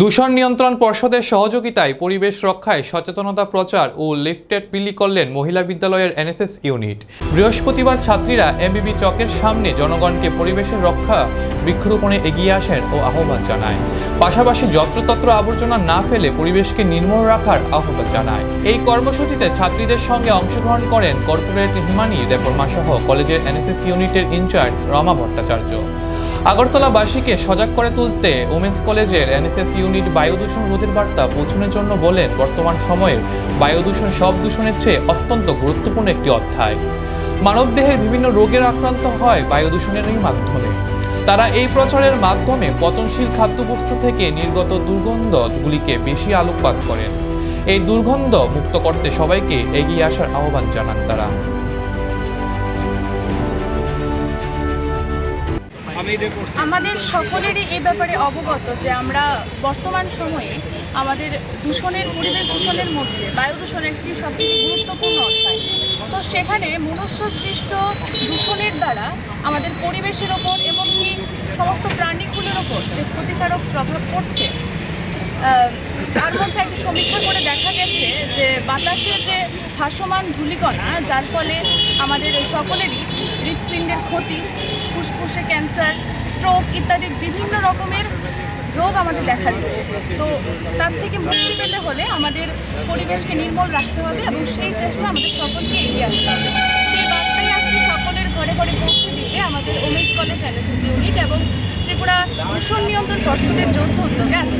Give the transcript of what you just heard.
দূষণ নিয়ন্ত্রণ পর্ষদের সহযোগিতায় পরিবেশ রক্ষায় সচেতনতা প্রচার ও লিফটেড বিলি করলেন মহিলা বিদ্যালয়ের এনএসএস ইউনিট। বৃহস্পতিবার ছাত্রীরা এমবিবি চকের সামনে জনগণকে পরিবেশের রক্ষা, বৃক্ষরোপণে এগিয়ে আসেন ও আহ্বান জানায়। পাশাপাশি যত্রতত্র আবর্জনা না ফেলে পরিবেশকে নির্মল রাখার আহ্বান জানায়। এই কর্মসূচিতে ছাত্রীদের সঙ্গে অংশগ্রহণ করেন কর্পোরেট হিমানি দেববর্মা সহ কলেজের এনএসএস ইউনিটের ইনচার্জ রমা ভট্টাচার্য। আগরতলাবাসীকে সজাগ করে তুলতে ওমেন্স কলেজের এনএসএস ইউনিট বায়ু দূষণ রোধের বার্তা পৌঁছানোর জন্য বলেন, বর্তমান সময়ে বায়ু দূষণ সব দূষণের চেয়ে অত্যন্ত গুরুত্বপূর্ণ একটি অধ্যায়। মানবদেহের বিভিন্ন রোগের আক্রান্ত হয় বায়ু দূষণেরই মাধ্যমে। তারা এই প্রচারের মাধ্যমে পতনশীল খাদ্যবস্তু থেকে নির্গত দুর্গন্ধগুলিকে বেশি আলোকপাত করেন। এই দুর্গন্ধ মুক্ত করতে সবাইকে এগিয়ে আসার আহ্বান জানান তারা। আমাদের সকলেরই এই ব্যাপারে অবগত যে আমরা বর্তমান সময়ে আমাদের দূষণের, পরিবেশ দূষণের মধ্যে, বায়ু দূষণ একটি সবথেকে গুরুত্বপূর্ণ অধ্যায়। তো সেখানে মনুষ্য সৃষ্ট দূষণের দ্বারা আমাদের পরিবেশের ওপর এবং কি সমস্ত প্রাণীগুলোর ওপর যে ক্ষতিকারক প্রভাব পড়ছে তার মধ্যে একটি সমীক্ষা করে দেখা গেছে যে বাতাসে যে ভাসমান ধূলিকণা, যার ফলে আমাদের সকলেরই হৃৎপিণ্ডের ক্ষতি ফুসফুসে ক্যান্সার, স্ট্রোক ইত্যাদি বিভিন্ন রকমের রোগ আমাদের দেখা দিচ্ছে। তো তার থেকে মুক্তি পেতে হলে আমাদের পরিবেশকে নির্মল রাখতে হবে এবং সেই চেষ্টা আমাদের সকলকে এগিয়ে আসতে হবে। সেই বার্তাই আজকে সকলের ঘরে ঘরে পৌঁছে দিতে আমাদের ওমেন্স কলেজ এনএসএস ইউনিট এবং ত্রিপুরা দূষণ নিয়ন্ত্রণ পর্ষদের যৌথ উদ্যোগে আজকে